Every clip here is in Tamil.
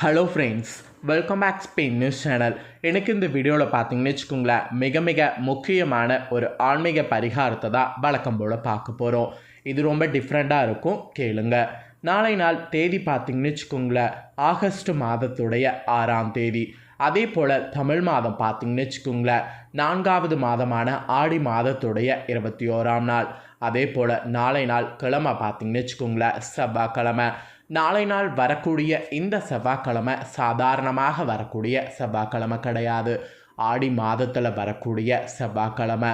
Hello friends welcome back Spain news channel எனக்கு இந்த வீடியோவில் பார்த்தீங்கன்னு வச்சுக்கோங்களேன் மிக மிக முக்கியமான ஒரு ஆன்மீக பரிகாரத்தை தான் வழக்கம் போல் பார்க்க போகிறோம் இது ரொம்ப டிஃப்ரெண்ட்டாக இருக்கும். கேளுங்க. நாளை நாள் தேதி பார்த்தீங்கன்னு வச்சுக்கோங்களேன் ஆகஸ்ட் மாதத்துடைய ஆறாம் தேதி. அதே போல் தமிழ் மாதம் பார்த்தீங்கன்னு வச்சுக்கோங்களேன் நான்காவது மாதமான ஆடி மாதத்துடைய இருபத்தி ஓராம் நாள். அதே போல் நாளை நாள் கிழமை பார்த்தீங்கன்னு வச்சுக்கோங்களேன் செவ்வாய்க்கிழமை. நாளை நாள் வரக்கூடிய இந்த செவ்வாய்க்கிழமை சாதாரணமாக வரக்கூடிய செவ்வாய்க்கிழமை கிடையாது. ஆடி மாதத்தில் வரக்கூடிய செவ்வாய்க்கிழமை.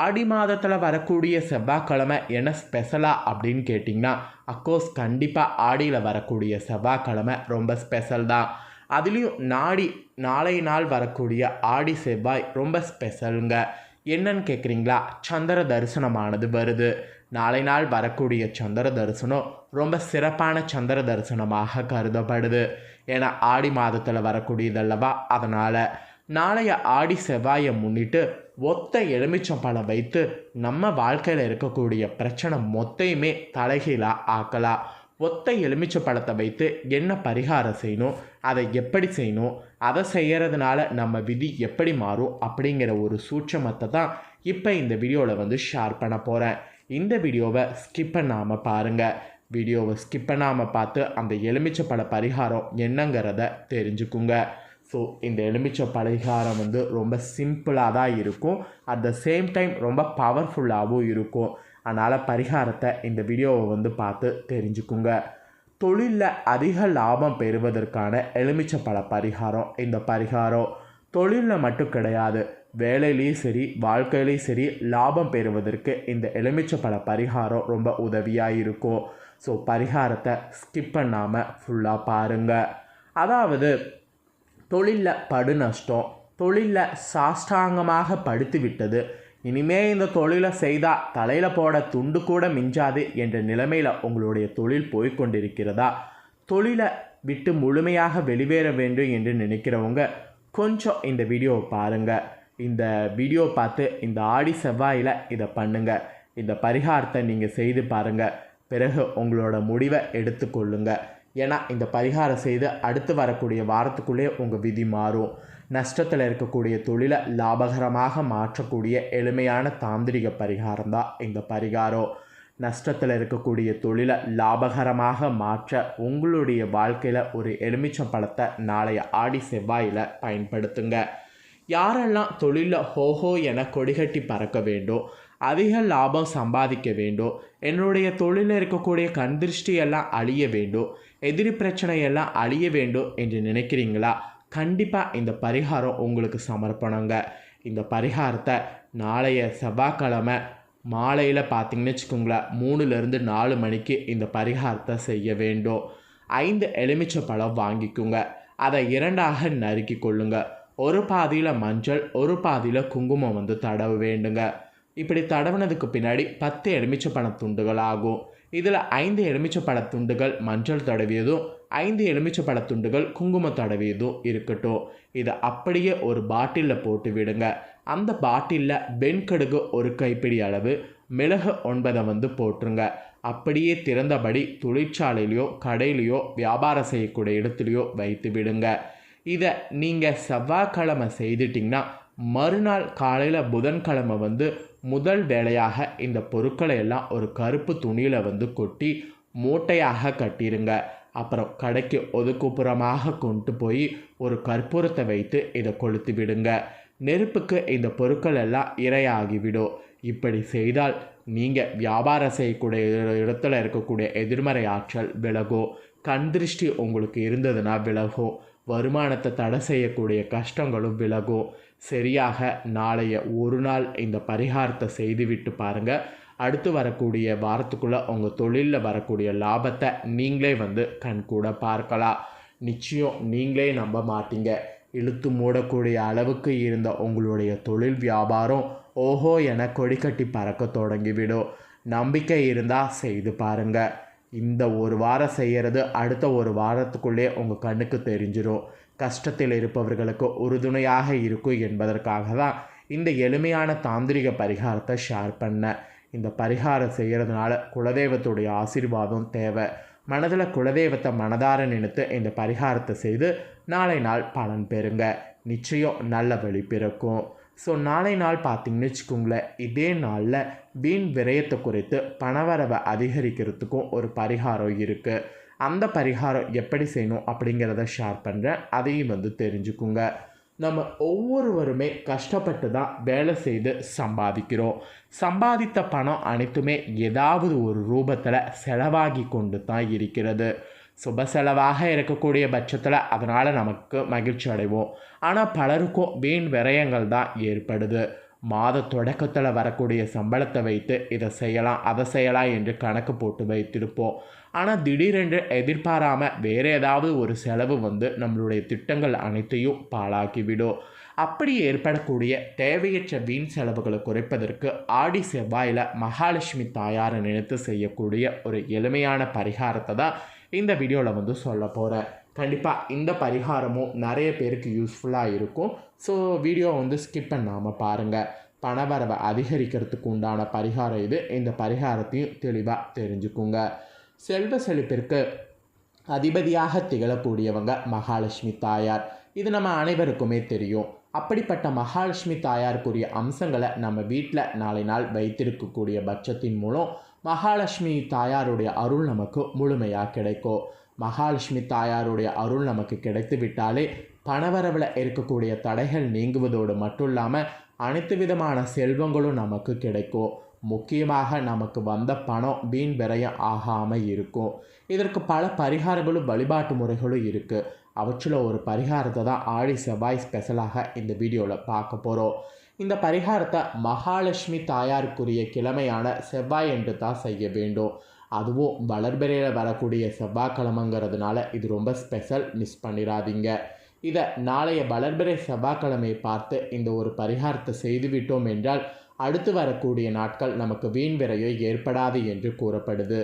ஆடி மாதத்தில் வரக்கூடிய செவ்வாய்க்கிழமை என்ன ஸ்பெஷலாக அப்படின்னு கேட்டிங்கன்னா அக்கோர்ஸ் கண்டிப்பாக ஆடியில் வரக்கூடிய செவ்வாய்க்கிழமை ரொம்ப ஸ்பெஷல் தான். அதுலேயும் நாடி நாளை நாள் வரக்கூடிய ஆடி செவ்வாய் ரொம்ப ஸ்பெஷலுங்க. என்னன்னு கேட்குறீங்களா சந்திர தரிசனமானது வருது. நாளை நாள் வரக்கூடிய சந்திர தரிசனம் ரொம்ப சிறப்பான சந்திர தரிசனமாக கருதப்படுது. ஏன்னா ஆடி மாதத்தில் வரக்கூடியதல்லவா? அதனால் நாளைய ஆடி செவ்வாயை முன்னிட்டு ஒத்த எலுமிச்சம் பழம் வைத்து நம்ம வாழ்க்கையில் இருக்கக்கூடிய பிரச்சனை மொத்தையுமே தலைகீழாக ஆக்கலாம். ஒத்த எலுமிச்சை பழத்தை வைத்து என்ன பரிகாரம் செய்யணும்? அதை எப்படி செய்யணும்? அதை செய்கிறதுனால நம்ம விதி எப்படி மாறும்? அப்படிங்கிற ஒரு சூட்சமத்தை தான் இப்போ இந்த வீடியோவில் வந்து ஷேர் பண்ண போகிறேன் இந்த வீடியோவை ஸ்கிப் பண்ணாமல் பாருங்கள் வீடியோவை ஸ்கிப் பண்ணாமல் பார்த்து அந்த எலுமிச்சை பழ பரிகாரம் என்னங்கிறத தெரிஞ்சுக்குங்க. ஸோ இந்த எலுமிச்சை பரிகாரம் வந்து ரொம்ப சிம்பிளாக தான் இருக்கும். அட் த சேம் டைம் ரொம்ப பவர்ஃபுல்லாகவும் இருக்கும். அதனால் பரிகாரத்தை இந்த வீடியோவை வந்து பார்த்து தெரிஞ்சுக்குங்க. தொழிலில் அதிக லாபம் பெறுவதற்கான எலுமிச்சை பழ பரிகாரம் இந்த பரிகாரம் தொழிலில் மட்டும் கிடையாது. வேலையிலையும் சரி வாழ்க்கையிலையும் சரி லாபம் பெறுவதற்கு இந்த எலுமிச்சப்பழ பரிகாரம் ரொம்ப உதவியாக இருக்கும். ஸோ பரிகாரத்தை ஸ்கிப் பண்ணாமல் ஃபுல்லாக பாருங்கள் அதாவது தொழிலில் படு நஷ்டம் தொழிலில் சாஷ்டாங்கமாக படுத்து விட்டது. இனிமே இந்த தொழிலை செய்தால் தலையில் போட துண்டு கூட மிஞ்சாது என்ற நிலைமையில் உங்களுடைய தொழில் போய்கொண்டிருக்கிறதா தொழிலை விட்டு முழுமையாக வெளிவேற வேண்டும் என்று நினைக்கிறவங்க கொஞ்சம் இந்த வீடியோவை பாருங்கள் இந்த வீடியோ பார்த்து இந்த ஆடி செவ்வாயில் இதை பண்ணுங்கள் இந்த பரிகாரத்தை நீங்கள் செய்து பாருங்கள் பிறகு உங்களோட முடிவை எடுத்துக்கொள்ளுங்க ஏன்னா இந்த பரிகாரம் செய்து அடுத்து வரக்கூடிய வாரத்துக்குள்ளே உங்கள் விதி மாறும். நஷ்டத்தில் இருக்கக்கூடிய தொழிலை லாபகரமாக மாற்றக்கூடிய எளிமையான தாந்திரிக பரிகாரம் தான் இந்த பரிகாரம். நஷ்டத்தில் இருக்கக்கூடிய தொழிலை லாபகரமாக மாற்ற உங்களுடைய வாழ்க்கையில் ஒரு எலுமிச்சம் பழத்தை நாளைய ஆடி செவ்வாயில் பயன்படுத்துங்க. யாரெல்லாம் தொழிலில் ஹோஹோ என கொடிகட்டி பறக்க வேண்டும் அதிக லாபம் சம்பாதிக்க வேண்டும் என்னுடைய தொழிலில் இருக்கக்கூடிய கண்திருஷ்டியெல்லாம் அழிய வேண்டும் எதிரி பிரச்சனையெல்லாம் அழிய வேண்டும் என்று நினைக்கிறீங்களா? கண்டிப்பாக இந்த பரிகாரம் உங்களுக்கு சமர்ப்பணங்க. இந்த பரிகாரத்தை நாளைய செவ்வாய்க்கிழமை மாலையில் பார்த்தீங்கன்னு வச்சுக்கோங்களேன் மூணுலேருந்து நாலு மணிக்கு இந்த பரிகாரத்தை செய்ய வேண்டும் ஐந்து எலுமிச்சை பழம் வாங்கிக்கோங்க. அதை இரண்டாக நறுக்கி கொள்ளுங்கள் ஒரு பாதியில் மஞ்சள் ஒரு பாதியில் குங்குமம் வந்து தடவ வேண்டுங்க. இப்படி தடவினதுக்கு பின்னாடி பத்து எலுமிச்சை பழ துண்டுகள் ஆகும். இதில் ஐந்து எலுமிச்சை பழ துண்டுகள் மஞ்சள் தடவியதும் ஐந்து எலுமிச்சை பழ துண்டுகள் குங்குமம் தடவியதும் இருக்கட்டும். இதை அப்படியே ஒரு பாட்டிலில் போட்டு விடுங்க. அந்த பாட்டிலில் வெண்கடுகு ஒரு கைப்பிடி அளவு மிளகு ஒன்பதை வந்து போட்டுருங்க. அப்படியே திறந்தபடி தொழிற்சாலையிலையோ கடையிலையோ வியாபாரம் செய்யக்கூடிய இடத்துலையோ வைத்து விடுங்க. இதை நீங்கள் செவ்வாய்க்கிழமை செய்துட்டிங்கன்னா மறுநாள் காலையில் புதன்கிழமை வந்து முதல் வேலையாக இந்த பொருட்களை எல்லாம் ஒரு கருப்பு துணியில் வந்து கொட்டி மூட்டையாக கட்டிடுங்க அப்புறம் கடைக்கு ஒதுக்குப்புறமாக கொண்டு போய் ஒரு கற்பூரத்தை வைத்து இதை கொளுத்து விடுங்க. நெருப்புக்கு இந்த பொருட்கள் எல்லாம் இரையாகிவிடும். இப்படி செய்தால் நீங்கள் வியாபாரம் செய்யக்கூடிய இடத்துல இருக்கக்கூடிய எதிர்மறை ஆற்றல் விலகும். கண் திருஷ்டி உங்களுக்கு இருந்ததுன்னா விலகும். வருமானத்தை தடை செய்யக்கூடிய கஷ்டங்களும் விலகும். சரியாக நாளைய ஒரு நாள் இந்த பரிகாரத்தை செய்துவிட்டு பாருங்கள் அடுத்து வரக்கூடிய வாரத்துக்குள்ளே உங்கள் தொழிலில் வரக்கூடிய லாபத்தை நீங்களே வந்து கண்கூட பார்க்கலாம். நிச்சயம் நீங்களே நம்ப மாட்டீங்க. இழுத்து மூடக்கூடிய அளவுக்கு இருந்த உங்களுடைய தொழில் வியாபாரம் ஓஹோ என கொடிக்கட்டி பறக்க தொடங்கிவிடும். நம்பிக்கை இருந்தால் செய்து பாருங்கள் இந்த ஒரு வாரம் செய்கிறது அடுத்த ஒரு வாரத்துக்குள்ளே உங்கள் கண்ணுக்கு தெரிஞ்சிடும் கஷ்டத்தில் இருப்பவர்களுக்கு உறுதுணையாக இருக்கும் என்பதற்காக தான் இந்த எளிமையான தாந்திரிக பரிகாரத்தை ஷேர் பண்ணேன். இந்த பரிகாரம் செய்கிறதுனால குலதெய்வத்துடைய ஆசீர்வாதம் தேவை. மனதில் குலதெய்வத்தை மனதார நினைத்து இந்த பரிகாரத்தை செய்து நாளை நாள் பலன் பெறுங்க. நிச்சயம் நல்ல வழி பிறக்கும். ஸோ நாளை நாள் பார்த்தீங்கன்னு வச்சுக்கோங்களேன் இதே நாளில் வீண் விரயத்தை குறைத்து பணவரவை அதிகரிக்கிறதுக்கும் ஒரு பரிகாரம் இருக்குது அந்த பரிகாரம் எப்படி செய்யணும் அப்படிங்கிறத ஷேர் பண்ணுறேன் அதையும் வந்து தெரிஞ்சுக்குங்க. நம்ம ஒவ்வொருவருமே கஷ்டப்பட்டு தான் வேலை செய்து சம்பாதிக்கிறோம். சம்பாதித்த பணம் அனைத்துமே ஏதாவது ஒரு ரூபத்தில் செலவாகி கொண்டு தான் இருக்கிறது. சுப செலவாக இருக்கக்கூடிய பட்சத்தில் அதனால் நமக்கு மகிழ்ச்சி அடைவோம். ஆனால் பலருக்கும் வீண் விரயங்கள் தான் ஏற்படுது. மாத தொடக்கத்தில் வரக்கூடிய சம்பளத்தை வைத்து இதை செய்யலாம் அதை செய்யலாம் என்று கணக்கு போட்டு வைத்திருப்போம். ஆனால் திடீரென்று எதிர்பாராமல் வேறு ஏதாவது ஒரு செலவு வந்து நம்மளுடைய திட்டங்கள் அனைத்தையும் பாழாக்கிவிடும். அப்படி ஏற்படக்கூடிய தேவையற்ற வீண் செலவுகளை குறைப்பதற்கு ஆடி செவ்வாயில் மகாலட்சுமி தாயாரை நினைத்து செய்யக்கூடிய ஒரு எளிமையான பரிகாரத்தை தான் இந்த வீடியோவில் வந்து சொல்ல போகிறேன் கண்டிப்பாக இந்த பரிகாரமும் நிறைய பேருக்கு யூஸ்ஃபுல்லாக இருக்கும். ஸோ வீடியோ வந்து ஸ்கிப் பண்ணாமல் பாருங்கள் பணவரவை அதிகரிக்கிறதுக்கு உண்டான பரிகாரம் இது. இந்த பரிகாரத்தையும் தெளிவாக தெரிஞ்சுக்குங்க. செல்வ செழிப்பிற்கு அதிபதியாக திகழக்கூடியவங்க மகாலட்சுமி தாயார். இது நம்ம அனைவருக்குமே தெரியும். அப்படிப்பட்ட மகாலட்சுமி தாயாருக்குரிய அம்சங்களை நம்ம வீட்டில் நாளை நாள் வைத்திருக்கக்கூடிய பட்சத்தின் மூலம் மகாலட்சுமி தாயாருடைய அருள் நமக்கு முழுமையாக கிடைக்கும் மகாலட்சுமி தாயாருடைய அருள் நமக்கு கிடைத்து விட்டாலே பணவரவில் இருக்கக்கூடிய தடைகள் நீங்குவதோடு மட்டும் இல்லாமல் அனைத்து விதமான செல்வங்களும் நமக்கு கிடைக்கும் முக்கியமாக நமக்கு வந்த பணம் வீண் விரயம் ஆகாமல் இருக்கும் இதற்கு பல பரிகாரங்களும் வழிபாட்டு முறைகளும் இருக்குது அவற்றில் ஒரு பரிகாரத்தை தான் ஆடி செவ்வாய் ஸ்பெஷலாக இந்த வீடியோவில் பார்க்க போகிறோம் இந்த பரிகாரத்தை மகாலட்சுமி தாயாருக்குரிய கிழமையான செவ்வாய் என்று தான் செய்ய வேண்டும். அதுவும் வளர்பிறையில் வரக்கூடிய செவ்வாய்க்கிழமைங்கிறதுனால இது ரொம்ப ஸ்பெஷல் மிஸ் பண்ணிடாதீங்க. இதை நாளைய வளர்பிறை செவ்வாய்க்கிழமையை பார்த்து இந்த ஒரு பரிகாரத்தை செய்துவிட்டோம் என்றால் அடுத்து வரக்கூடிய நாட்கள் நமக்கு வீண் விரையோ ஏற்படாது என்று கூறப்படுது.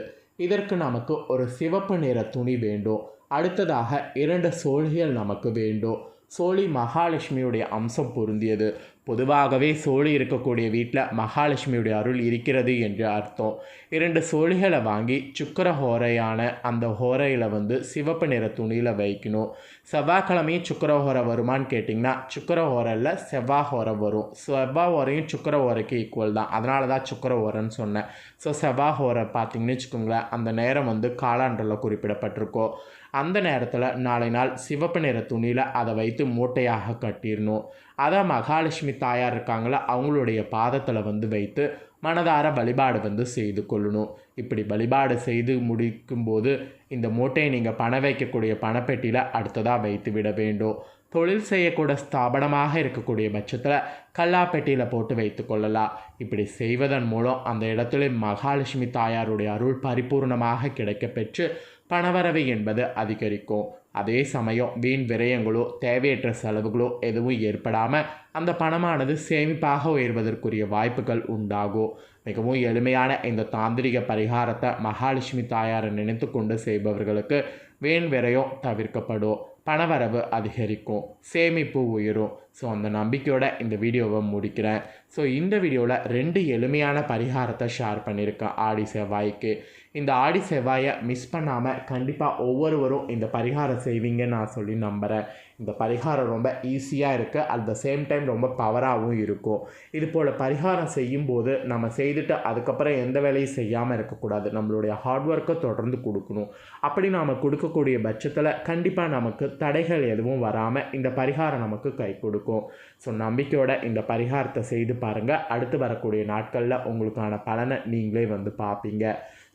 இதற்கு நமக்கு ஒரு சிவப்பு நிற துணி வேண்டும். அடுத்ததாக இரண்டு சோழிகள் நமக்கு வேண்டும். சோழி மகாலட்சுமியுடைய அம்சம் பொருந்தியது. பொதுவாகவே சோழி இருக்கக்கூடிய வீட்டில் மகாலட்சுமியுடைய அருள் இருக்கிறது என்று அர்த்தம். இரண்டு சோழிகளை வாங்கி சுக்கர ஹோரையான அந்த ஹோரையில் வந்து சிவப்பு நிற துணியில் வைக்கணும். செவ்வாய்க்கிழமையும் சுக்கர ஹோரை வருமானு கேட்டிங்கன்னா சுக்கர ஹோரையில் செவ்வாய் ஹோரை வரும். செவ்வாய் ஹோரையும் சுக்கர ஹோரைக்கு ஈக்குவல் தான். அதனால தான் சுக்கர ஹோரைன்னு சொன்னேன். ஸோ செவ்வாய் ஹோரை பார்த்தீங்கன்னு வச்சுக்கோங்களேன் அந்த நேரம் வந்து காலாண்டரில் குறிப்பிடப்பட்டிருக்கோம். அந்த நேரத்தில் நாளை நாள் சிவப்பு நிற துணியில் அதை வைத்து மூட்டையாக கட்டிடணும். அதை மகாலட்சுமி தாயார் இருக்காங்களோ அவங்களுடைய பாதத்தில் வந்து வைத்து மனதார வழிபாடு வந்து செய்து கொள்ளணும். இப்படி வழிபாடு செய்து முடிக்கும்போது இந்த மூட்டையை நீங்கள் பணம் வைக்கக்கூடிய பணப்பெட்டியில் அடுத்ததாக வைத்து விட வேண்டும். தொழில் செய்யக்கூட ஸ்தாபனமாக இருக்கக்கூடிய பட்சத்தில் கல்லாப்பெட்டியில் போட்டு வைத்து கொள்ளலாம். இப்படி செய்வதன் மூலம் அந்த இடத்துல மகாலட்சுமி தாயாருடைய அருள் பரிபூர்ணமாக கிடைக்கப்பெற்று பணவரவு என்பது அதிகரிக்கும். அதே சமயம் வீண் விரயங்களோ தேவையற்ற செலவுகளோ எதுவும் ஏற்படாமல் அந்த பணமானது சேமிப்பாக உயர்வதற்குரிய வாய்ப்புகள் உண்டாகும். மிகவும் எளிமையான இந்த தாந்திரிக பரிகாரத்தை மகாலட்சுமி தாயாரை நினைத்து கொண்டு செய்பவர்களுக்கு வீண் விரயம் தவிர்க்கப்படும். பணவரவு அதிகரிக்கும் சேமிப்பு உயரும். ஸோ அந்த நம்பிக்கையோட இந்த வீடியோவை முடிக்கிறேன். ஸோ இந்த வீடியோவில் ரெண்டு எளிமையான பரிகாரத்தை ஷேர் பண்ணியிருக்கேன் ஆடி செவ்வாய்க்கு இந்த ஆடி செவ்வாயை மிஸ் பண்ணாமல் கண்டிப்பாக ஒவ்வொருவரும் இந்த பரிகாரம் செய்வீங்கன்னு நான் சொல்லி நம்புகிறேன் இந்த பரிகாரம் ரொம்ப ஈஸியாக இருக்குது அட் த சேம் டைம் ரொம்ப பவராகவும் இருக்கும். இது போல் பரிகாரம் செய்யும்போது நம்ம செய்துட்டு அதுக்கப்புறம் எந்த வேலையும் செய்யாமல் இருக்கக்கூடாது. நம்மளுடைய ஹார்ட் ஒர்க்கை தொடர்ந்து கொடுக்கணும். அப்படி நாம் கொடுக்கக்கூடிய பட்சத்தில் கண்டிப்பாக நமக்கு தடைகள் எதுவும் வராமல் இந்த பரிகாரம் நமக்கு கை கொடுக்கும். ஸோ நம்பிக்கையோட இந்த பரிகாரத்தை செய்து பாருங்கள் அடுத்து வரக்கூடிய நாட்களில் உங்களுக்கான பலனை நீங்களே வந்து பார்ப்பீங்க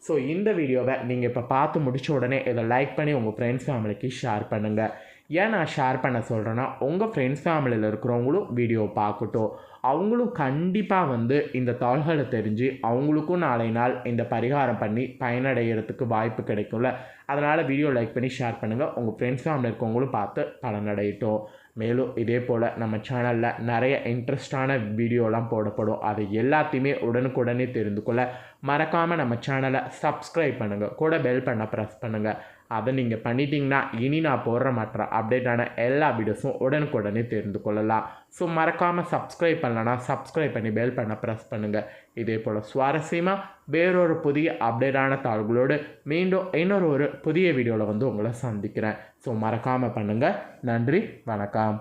ஸோ இந்த வீடியோவை நீங்கள் இப்போ பார்த்து முடித்த உடனே இதை லைக் பண்ணி உங்கள் ஃப்ரெண்ட்ஸ் ஃபேமிலிக்கு ஷேர் பண்ணுங்கள் ஏன் நான் ஷேர் பண்ண சொல்கிறேன்னா உங்கள் ஃப்ரெண்ட்ஸ் ஃபேமிலியில் இருக்கிறவங்களும் வீடியோ பார்க்கட்டும். அவங்களும் கண்டிப்பாக வந்து இந்த தாள்களை தெரிஞ்சு அவங்களுக்கும் நாளை நாள் இந்த பரிகாரம் பண்ணி பயனடைகிறதுக்கு வாய்ப்பு கிடைக்கும்ல. அதனால் வீடியோ லைக் பண்ணி ஷேர் பண்ணுங்கள் உங்கள் ஃப்ரெண்ட்ஸ் ஃபேமிலி இருக்கவங்களும் பார்த்து பலனடையட்டும். மேலும் இதே போல் நம்ம சேனலில் நிறைய இன்ட்ரெஸ்டான வீடியோலாம் போடப்படும். அது எல்லாத்தையுமே உடனுக்குடனே தெரிந்து கொள்ள மறக்காமல் நம்ம சேனலை சப்ஸ்கிரைப் பண்ணுங்கள் கூட பெல் பண்ண ப்ரெஸ் பண்ணுங்கள் அதை நீங்கள் பண்ணிட்டீங்கன்னா இனி நான் போடுற மற்ற அப்டேட்டான எல்லா வீடியோஸும் உடனுக்குடனே தெரிந்து கொள்ளலாம். ஸோ மறக்காமல் சப்ஸ்கிரைப் பண்ணலன்னா சப்ஸ்கிரைப் பண்ணி பெல் பண்ண ப்ரெஸ் பண்ணுங்கள் இதே போல் சுவாரஸ்யமாக வேறொரு புதிய அப்டேட்டான தாள்களோடு மீண்டும் இன்னொரு ஒரு புதிய வீடியோவில் வந்து உங்களை சந்திக்கிறேன். ஸோ மறக்காமல் பண்ணுங்கள் நன்றி வணக்கம்.